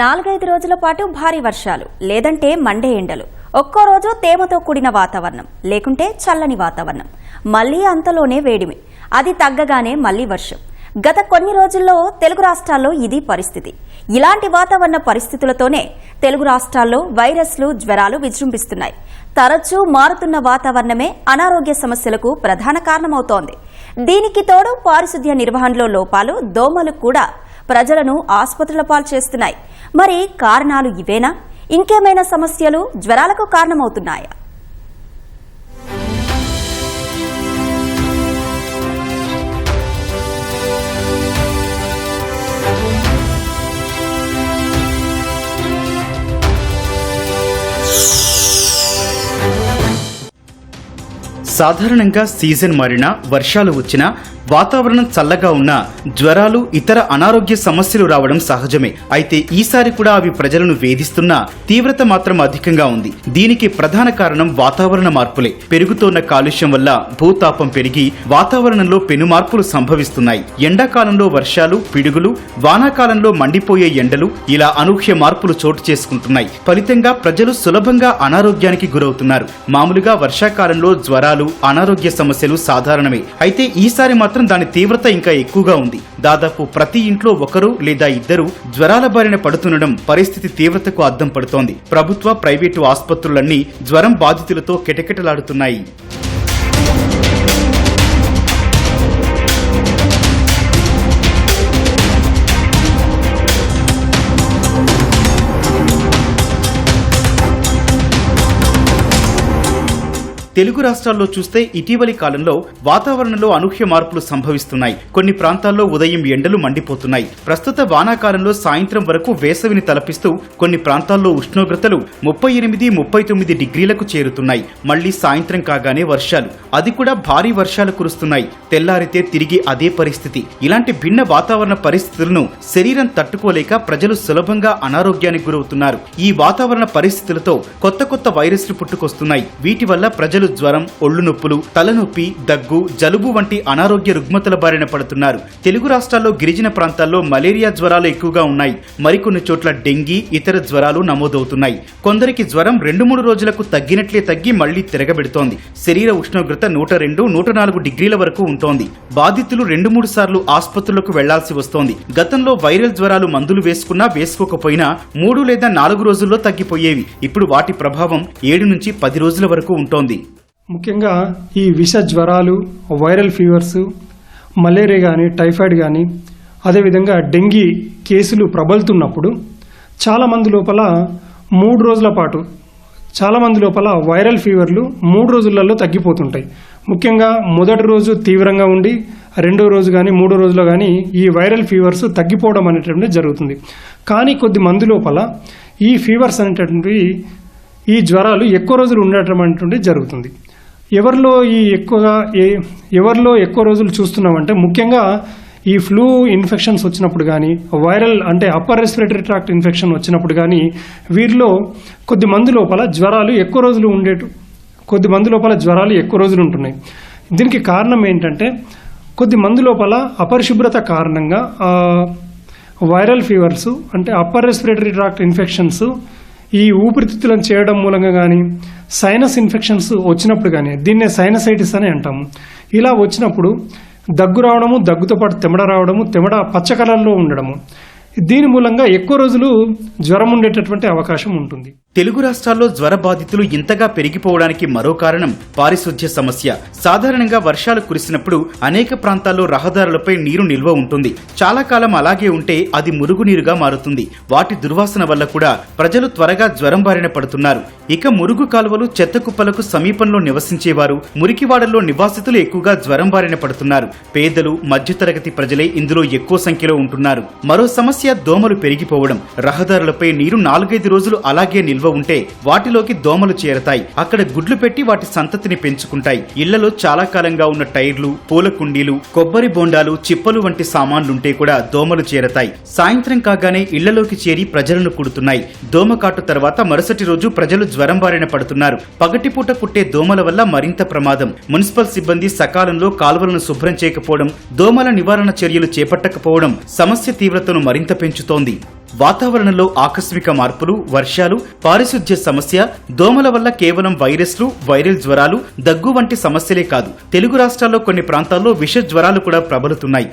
నాలుగైదు రోజుల పాటు భారీ వర్షాలు లేదంటే మండే ఎండలు. ఒక్కో రోజు తేమతో కూడిన వాతావరణం లేకుంటే చల్లని వాతావరణం. మళ్ళీ అంతలోనే వేడిమి. అది తగ్గగానే మళ్ళీ వర్షం. గత కొన్ని రోజుల్లో తెలుగు రాష్ట్రాల్లో ఇది పరిస్థితి. ఇలాంటి వాతావరణ పరిస్థితులతోనే తెలుగు రాష్ట్రాల్లో వైరస్లు జ్వరాలు విజృంభిస్తున్నాయి. తరచూ మారుతున్న వాతావరణమే అనారోగ్య సమస్యలకు ప్రధాన కారణమవుతోంది. దీనికి తోడు పారిశుద్ధ్య నిర్వహణలో లోపాలు దోమలు కూడా ప్రజలను ఆసుపత్రుల పాలు చేస్తున్నాయి. మరి కారణాలు ఇవేనా? ఇంకేమైనా సమస్యలు? జ్వరాలకు కారణమవుతున్నాయా? సాధారణంగా సీజన్ మారినా వర్షాలు వచ్చినా వాతావరణం చల్లగా ఉన్నా జ్వరాలు ఇతర అనారోగ్య సమస్యలు రావడం సహజమే. అయితే ఈసారి కూడా అవి ప్రజలను వేధిస్తున్నా తీవ్రత మాత్రం అధికంగా ఉంది. దీనికి ప్రధాన కారణం వాతావరణ మార్పులే. పెరుగుతోన్న కాలుష్యం వల్ల భూతాపం పెరిగి వాతావరణంలో పెను మార్పులు సంభవిస్తున్నాయి. ఎండాకాలంలో వర్షాలు పిడుగులు వానాకాలంలో మండిపోయే ఎండలు ఇలా అనూహ్య మార్పులు చోటు చేసుకుంటున్నాయి. ఫలితంగా ప్రజలు సులభంగా అనారోగ్యానికి గురవుతున్నారు. మామూలుగా వర్షాకాలంలో జ్వరాలు అనారోగ్య సమస్యలు సాధారణమే. అయితే ఈసారి మాత్రం దాని తీవ్రత ఇంకా ఎక్కువగా ఉంది. దాదాపు ప్రతి ఇంట్లో ఒకరు లేదా ఇద్దరు జ్వరాల బారిన పడుతుండడం పరిస్థితి తీవ్రతకు అద్దం పడుతోంది. ప్రభుత్వ ప్రైవేటు ఆసుపత్రులన్నీ జ్వరం బాధితులతో కిటకిటలాడుతున్నాయి. తెలుగు రాష్ట్రాల్లో చూస్తే ఇటీవలి కాలంలో వాతావరణంలో అనూహ్య మార్పులు సంభవిస్తున్నాయి. కొన్ని ప్రాంతాల్లో ఉదయం ఎండలు మండిపోతున్నాయి. ప్రస్తుత వానాకాలంలో సాయంత్రం వరకు వేసవిని తలపిస్తూ కొన్ని ప్రాంతాల్లో ఉష్ణోగ్రతలు ముప్పై ఎనిమిది ముప్పై తొమ్మిది డిగ్రీలకు చేరుతున్నాయి. మళ్ళీ సాయంత్రం కాగానే వర్షాలు. అది కూడా భారీ వర్షాలు కురుస్తున్నాయి. తెల్లారితే తిరిగి అదే పరిస్థితి. ఇలాంటి భిన్న వాతావరణ పరిస్థితులను శరీరం తట్టుకోలేక ప్రజలు సులభంగా అనారోగ్యానికి గురవుతున్నారు. ఈ వాతావరణ పరిస్థితులతో కొత్త కొత్త వైరస్లు పుట్టుకొస్తున్నాయి. వీటి వల్ల ప్రజలు జ్వరం ఒళ్ళు నొప్పులు తలనొప్పి దగ్గు జలుబు వంటి అనారోగ్య రుగ్మతల బారిన పడుతున్నారు. తెలుగు రాష్ట్రాల్లో గిరిజన ప్రాంతాల్లో మలేరియా జ్వరాలు ఎక్కువగా ఉన్నాయి. మరికొన్ని చోట్ల డెంగీ ఇతర జ్వరాలు నమోదవుతున్నాయి. కొందరికి జ్వరం రెండు మూడు రోజులకు తగ్గినట్లే తగ్గి మళ్ళీ తిరగబెడుతోంది. శరీర ఉష్ణోగ్రత నూట రెండు నూట నాలుగు డిగ్రీల వరకు ఉంటోంది. బాధితులు రెండు మూడు సార్లు ఆసుపత్రులకు వెళ్ళాల్సి వస్తోంది. గతంలో వైరల్ జ్వరాలు మందులు వేసుకున్నా వేసుకోకపోయినా మూడు లేదా నాలుగు రోజుల్లో తగ్గిపోయేవి. ఇప్పుడు వాటి ప్రభావం ఏడు నుంచి పది రోజుల వరకు ఉంటోంది. ముఖ్యంగా ఈ విష జ్వరాలు వైరల్ ఫీవర్స్ మలేరియా కానీ టైఫాయిడ్ కానీ అదేవిధంగా డెంగీ కేసులు ప్రబలుతున్నప్పుడు చాలామంది లోపల మూడు రోజుల పాటు చాలామంది లోపల వైరల్ ఫీవర్లు మూడు రోజులలో తగ్గిపోతుంటాయి. ముఖ్యంగా మొదటి రోజు తీవ్రంగా ఉండి రెండో రోజు కానీ మూడో రోజులో కానీ ఈ వైరల్ ఫీవర్స్ తగ్గిపోవడం అనేటువంటిది జరుగుతుంది. కానీ కొద్ది మంది లోపల ఈ ఫీవర్స్ అనేటటువంటివి ఈ జ్వరాలు ఎక్కువ రోజులు ఉండటం అనేటువంటిది జరుగుతుంది. ఎవరిలో ఈ ఎక్కువగా ఏ ఎవరిలో ఎక్కువ రోజులు చూస్తున్నామంటే ముఖ్యంగా ఈ ఫ్లూ ఇన్ఫెక్షన్స్ వచ్చినప్పుడు కానీ వైరల్ అంటే అప్పర్ రెస్పిరేటరీ ట్రాక్ట్ ఇన్ఫెక్షన్ వచ్చినప్పుడు కానీ వీరిలో కొద్ది మంది లోపల జ్వరాలు ఎక్కువ రోజులు ఉండేటు కొద్ది మంది లోపల జ్వరాలు ఎక్కువ రోజులు ఉంటున్నాయి. దీనికి కారణం ఏంటంటే కొద్ది మంది లోపల అపరిశుభ్రత కారణంగా వైరల్ ఫీవర్స్ అంటే అప్పర్ రెస్పిరేటరీ ట్రాక్ట్ ఇన్ఫెక్షన్స్ ఈ ఊపిరితిత్తులను చేయడం మూలంగా కానీ సైనస్ ఇన్ఫెక్షన్స్ వచ్చినప్పుడు కానీ దీన్నే సైనసైటిస్ అని అంటాము. ఇలా వచ్చినప్పుడు దగ్గు రావడము దగ్గుతో పాటు తెమడ రావడము తెమడ పచ్చ కలర్లో ఉండడము. దీని మూలంగా ఎక్కువ రోజులు జ్వరం ఉండేటటువంటి అవకాశం ఉంటుంది. తెలుగు రాష్ట్రాల్లో జ్వర బాధితులు ఇంతగా పెరిగిపోవడానికి మరో కారణం పారిశుధ్య సమస్య. సాధారణంగా వర్షాలు కురిసినప్పుడు అనేక ప్రాంతాల్లో రహదారులపై నీరు నిల్వ ఉంటుంది. చాలా కాలం అలాగే ఉంటే అది మురుగునీరుగా మారుతుంది. వాటి దుర్వాసన వల్ల కూడా ప్రజలు త్వరగా జ్వరం బారిన పడుతున్నారు. ఇక మురుగు కాలువలు చెత్త కుప్పలకు సమీపంలో నివసించేవారు మురికివాడల్లో నివాసితులు ఎక్కువగా జ్వరం బారిన పడుతున్నారు. పేదలు మధ్యతరగతి ప్రజలే ఇందులో ఎక్కువ సంఖ్యలో ఉంటున్నారు. మరో సమస్య దోమలు పెరిగిపోవడం. రహదారులపై నీరు నాలుగైదు రోజులు అలాగే నిల్వ ఉంటే వాటిలోకి దోమలు చేరతాయి. అక్కడ గుడ్లు పెట్టి వాటి సంతతిని పెంచుకుంటాయి. ఇళ్ళలో చాలా కాలంగా ఉన్న టైర్లు పూల కుండీలు కొబ్బరి బోండాలు చిప్పలు వంటి సామాన్లుంటే కూడా దోమలు చేరతాయి. సాయంత్రం కాగానే ఇళ్ళలోకి చేరి ప్రజలను కుడుతున్నాయి. దోమకాటు తర్వాత మరుసటి రోజు ప్రజలు జ్వరం బారిన పడుతున్నారు. పగటిపూట కుట్టే దోమల వల్ల మరింత ప్రమాదం. మున్సిపల్ సిబ్బంది సకాలంలో కాలువలను శుభ్రం చేయకపోవడం దోమల నివారణ చర్యలు చేపట్టకపోవడం సమస్య తీవ్రతను మరింత పెంచుతోంది. వాతావరణంలో ఆకస్మిక మార్పులు వర్షాలు పారిశుధ్య సమస్య దోమల వల్ల కేవలం వైరస్లు వైరల్ జ్వరాలు దగ్గు వంటి సమస్యలే కాదు. తెలుగు రాష్ట్రాల్లో కొన్ని ప్రాంతాల్లో విష జ్వరాలు కూడా ప్రబలుతున్నాయి.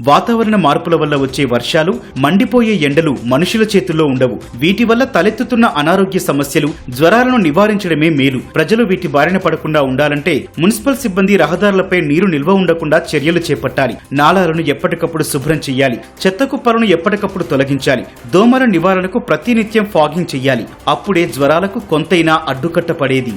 వాతావరణ మార్పుల వల్ల వచ్చే వర్షాలు మండిపోయే ఎండలు మనుషుల చేతుల్లో ఉండవు. వీటి వల్ల తలెత్తుతున్న అనారోగ్య సమస్యలు జ్వరాలను నివారించడమే మేలు. ప్రజలు వీటి బారిన పడకుండా ఉండాలంటే మున్సిపల్ సిబ్బంది రహదారులపై నీరు నిల్వ ఉండకుండా చర్యలు చేపట్టాలి. నాలాలను ఎప్పటికప్పుడు శుభ్రం చేయాలి. చెత్త కుప్పలను ఎప్పటికప్పుడు తొలగించాలి. దోమల నివారణకు ప్రతినిత్యం ఫాగింగ్ చేయాలి. అప్పుడే జ్వరాలకు కొంతైనా అడ్డుకట్ట పడేది